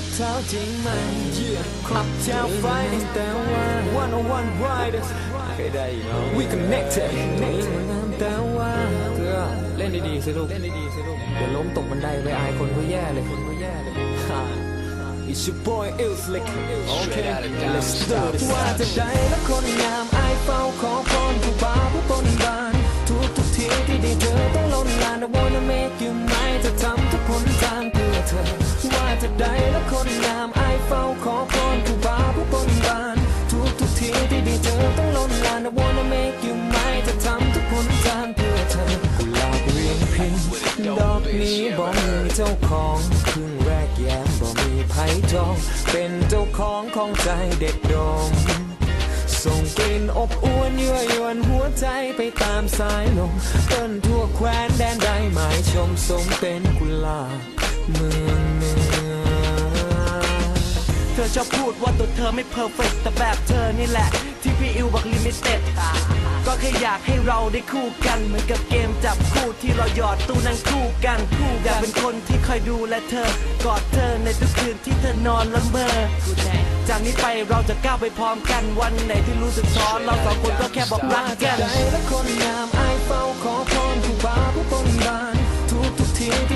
กเท้าจริงไหมขับเท้าไฟแต่ว่า one on one riders เคยได้ we connected แต่ว่าเกลือเล่นดีๆสิลูกเล่นดีๆสิลูกเดี๋ยวล้มตกบันไดไปอายคนก็แย่เลยคนก็แย่เลย It's your boy i l Slick Okay let's do this ว่าจะได้และคนงามอายเฝ้าขอพรผู้บ่าวผู้บนบานทุกทุกทีที่ได้เจอต้องล้นลาน I wanna make you ว่าจะได้และคนงามไอเฝ้าขอพรผู้บาผู้บนบาน ทุกทุกทีที่ได้เจอต้องล้นลาน I wanna make you mine จะทำทุกผลทางเพื่อเธอกุหลาบเรียงพินดอกนี้บ่มีเจ้าของครึ่งแรกแย้มบ่มีไผ่จอง เป็นเจ้าของของใจเด็ดดมส่งกลิ่นอบอวนยั่วยวนหัวใจไปตามสายลมเต้นทั่วแคว้นแดนใดหมายชมสมเป็นกุหลาบเมืองเหนือ เธอชอบพูดว่าตัวเธอไม่เพอร์เฟกแต่แบบเธอนี่แหละ ที่พี่อิวบอกลิมิเต็ดก็แค่อยากให้เราได้คู่กัน เหมือนกับเกมจับคู่ที่เราหยอดตู้นั่งคู่กันคู่อยากเป็นคนที่คอยดูและเธอ กอดเธอในทุกคืนที่เธอนอนละเมอจากนี้ไปเราจะก้าวไปพร้อมกันวันไหนที่รู้สึกท้อเราสองคนก็แค่บอกรักกันได้และคนงามอเฝ้าขอพรผู้บ่าวผู้บนบานทุกทุกที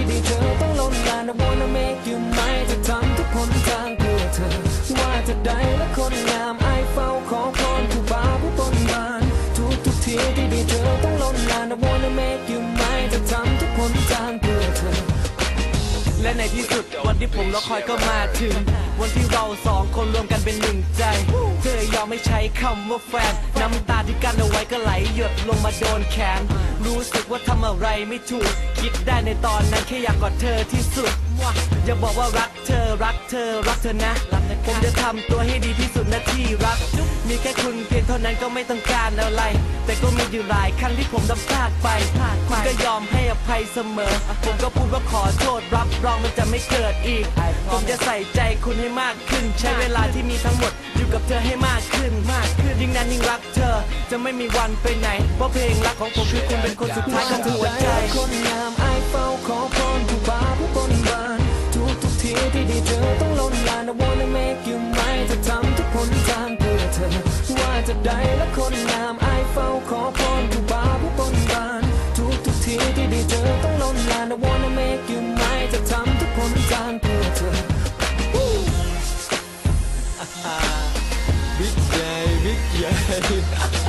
ขอพรผู้บ่าวผู้บนบานทุกทุกทีที่ได้เจอต้องล้นลาน I wanna make you mine จะทำทุกผลทางเพื่อเธอ และในที่สุดวันที่ผมรอคอยก็มาถึง วันที่เราสองคนรวมกันเป็นหนึ่งใจ เธอยอมไม่ใช้คำว่าแฟน น้ำตาที่กั้นเอาไว้ก็ไหลหยดลงมาโดนแขน รู้สึกว่าทำอะไรไม่ถูก คิดได้ในตอนนั้นแค่อยากกอดเธอที่สุด อย่าบอกว่ารักเธอรักเธอรักเธอนะ ผมจะทำตัวให้ดีที่สุดนะที่รัก มีแค่คุณเพียงเท่านั้นก็ไม่ต้องการอะไร แต่ก็มีอยู่หลายครั้งที่ผมทำพลาดไป คุณก็ยอมให้อภัยเสมอ ผมก็พูดว่าขอโทษรับรองมันจะไม่เกิดอีก ผมจะใส่ใจคุณให้มากขึ้น ใช้เวลาที่มีทั้งหมดอยู่กับเธอให้มากขึ้นมากขึ้นยิ่งนานยิ่งรักเธอ จะไม่มีวันไปไหน เพราะเพลงรักของผมคือคุณเป็นคนสุดท้ายของหัวใจคนงามอเฝ้าขอพรผู้บ่า อยู่ไหมจะทำทุกผลทางเพื่อเธอ ว่าจะได้และคนงามอายเฝ้าขอพรผู้บาผู้บนบานทุกทุกทีที่ได้เจอต้องล้นลาน I wanna make you mine จะทำทุกผลทางเพื่อเธอบิ๊กใหญ่บิ๊กใหญ่